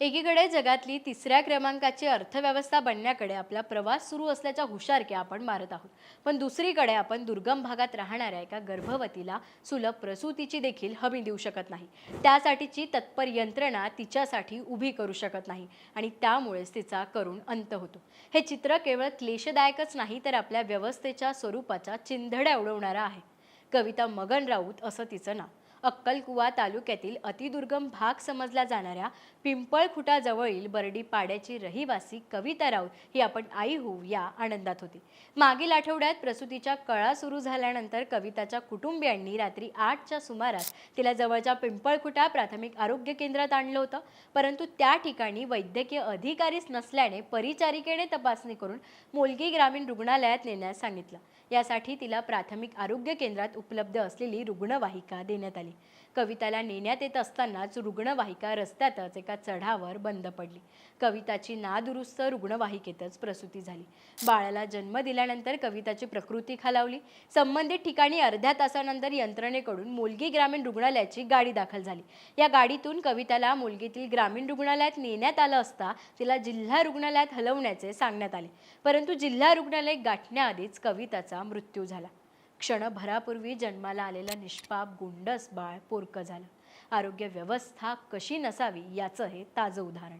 एकीकडे जगातली तिसऱ्या क्रमांकाची अर्थव्यवस्था बनण्याकडे आपला प्रवास सुरू असल्याच्या हुशारक्या आपण मारत आहोत. पण दुसरीकडे आपण दुर्गम भागात राहणाऱ्या एका गर्भवतीला सुलभ प्रसूतीची देखील हमी देऊ शकत नाही. त्यासाठीची तत्पर यंत्रणा तिच्यासाठी उभी करू शकत नाही आणि त्यामुळेच तिचा करून अंत होतो. हे चित्र केवळ क्लेशदायकच नाही तर आपल्या व्यवस्थेच्या स्वरूपाच्या चिंधड्या उडवणारा आहे. कविता मगन राऊत असं तिचं नाव. अक्कलकुवा तालुक्यातील अतिदुर्गम भाग समजला जाणाऱ्या पिंपळखुटाजवळील बर्डी पाड्याची रहिवासी कविता राऊत ही आपण आई होऊ या आनंदात होती. मागील आठवड्यात प्रसूतीच्या कळा सुरू झाल्यानंतर कविताच्या कुटुंबियांनी रात्री आठच्या सुमारास तिला जवळच्या पिंपळखुटा प्राथमिक आरोग्य केंद्रात आणलं होतं. परंतु त्या ठिकाणी वैद्यकीय अधिकारीच नसल्याने परिचारिकेने तपासणी करून मोलगी ग्रामीण रुग्णालयात नेण्यास सांगितलं. यासाठी तिला प्राथमिक आरोग्य केंद्रात उपलब्ध असलेली रुग्णवाहिका देण्यात आली. कविताला नेण्यात येत असतानाच रुग्णवाहिका रस्त्यातच एका चढावर बंद पडली. कविताची नादुरुस्त रुग्णवाहिकेतच प्रसूती झाली. बाळाला जन्म दिल्यानंतर कविताची प्रकृती खालावली. संबंधित ठिकाणी अर्ध्या तासानंतर यंत्रणेकडून मुलगी ग्रामीण रुग्णालयाची गाडी दाखल झाली. या गाडीतून कविताला मुलगीतील ग्रामीण रुग्णालयात नेण्यात आलं असता तिला जिल्हा रुग्णालयात हलवण्याचे सांगण्यात आले. परंतु जिल्हा रुग्णालय गाठण्याआधीच कविताचा मृत्यू झाला. क्षणभरापूर्वी जन्माला आलेलं निष्पाप गुंडस बाळ पोरकं झालं. आरोग्य व्यवस्था कशी नसावी याचं हे ताजं उदाहरण.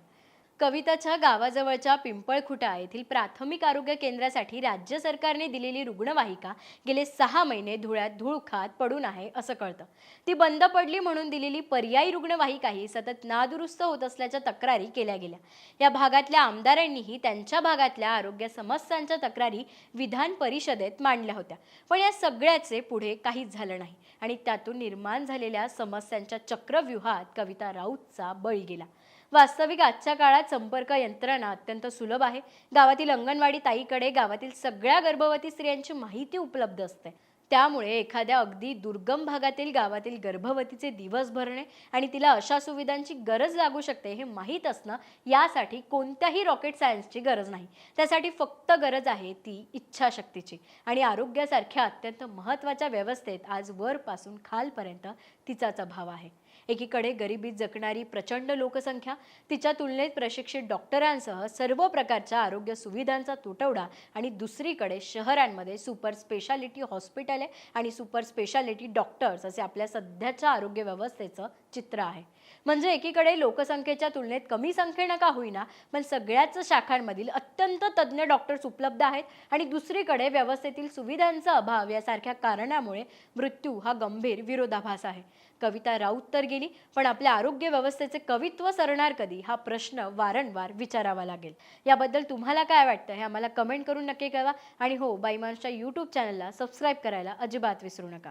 कविताच्या गावाजवळच्या पिंपळखुटा येथील प्राथमिक आरोग्य केंद्रासाठी राज्य सरकारने दिलेली रुग्णवाहिका गेले सहा महिने धुळ्यात धूळ खात पडून आहे असं कळतं. ती बंद पडली म्हणून दिलेली पर्यायी रुग्णवाहिकाही सतत नादुरुस्त होत असल्याच्या तक्रारी केल्या गेल्या. या भागातल्या आमदारांनीही त्यांच्या भागातल्या आरोग्य समस्यांच्या तक्रारी विधान परिषदेत मांडल्या होत्या. पण या सगळ्याचे पुढे काहीच झालं नाही आणि त्यातून निर्माण झालेल्या समस्यांच्या चक्रव्यूहात कविता राऊतचा बळी गेला. वास्तविक आजच्या काळात संपर्क यंत्रणा अत्यंत सुलभ आहे. गावातील अंगणवाडी ताईकडे गावातील सगळ्या गर्भवती स्त्रियांची माहिती उपलब्ध असते. त्यामुळे एखाद्या अगदी दुर्गम भागातील गावातील गर्भवतीचे दिवस भरणे आणि तिला अशा सुविधांची गरज लागू शकते हे माहीत असणं यासाठी कोणत्याही रॉकेट सायन्सची गरज नाही. त्यासाठी फक्त गरज आहे ती इच्छाशक्तीची. आणि आरोग्यासारख्या अत्यंत महत्त्वाच्या व्यवस्थेत आज वरपासून खालपर्यंत तिचाच अभाव आहे. एकीकडे गरिबीत जगणारी प्रचंड लोकसंख्या तिच्या तुलनेत प्रशिक्षित डॉक्टरांसह सर्व प्रकारच्या आरोग्य सुविधांचा तुटवडा आणि दुसरीकडे शहरांमध्ये सुपर स्पेशालिटी हॉस्पिटल आणि सुपर स्पेशालिटी डॉक्टर्स असे आपल्या सध्याच्या आरोग्य व्यवस्थेचं चित्र आहे. म्हणजे एकीकडे लोकसंख्येच्या तुलनेत कमी संख्येनं का होईना पण सगळ्याच शाखांमधील अत्यंत तज्ज्ञ डॉक्टर्स उपलब्ध आहेत आणि दुसरीकडे व्यवस्थेतील सुविधांचा अभाव यासारख्या कारणामुळे मृत्यू हा गंभीर विरोधाभास आहे. कविता राऊत तर गेली पण आपल्या आरोग्य व्यवस्थेचे कवित्व सरणार कधी हा प्रश्न वारंवार विचारावा लागेल. याबद्दल तुम्हाला काय वाटतं हे आम्हाला कमेंट करून नक्की कळवा. आणि हो बाईमानच्या यूट्यूब चॅनलला सबस्क्राईब करायला अजिबात विसरू नका.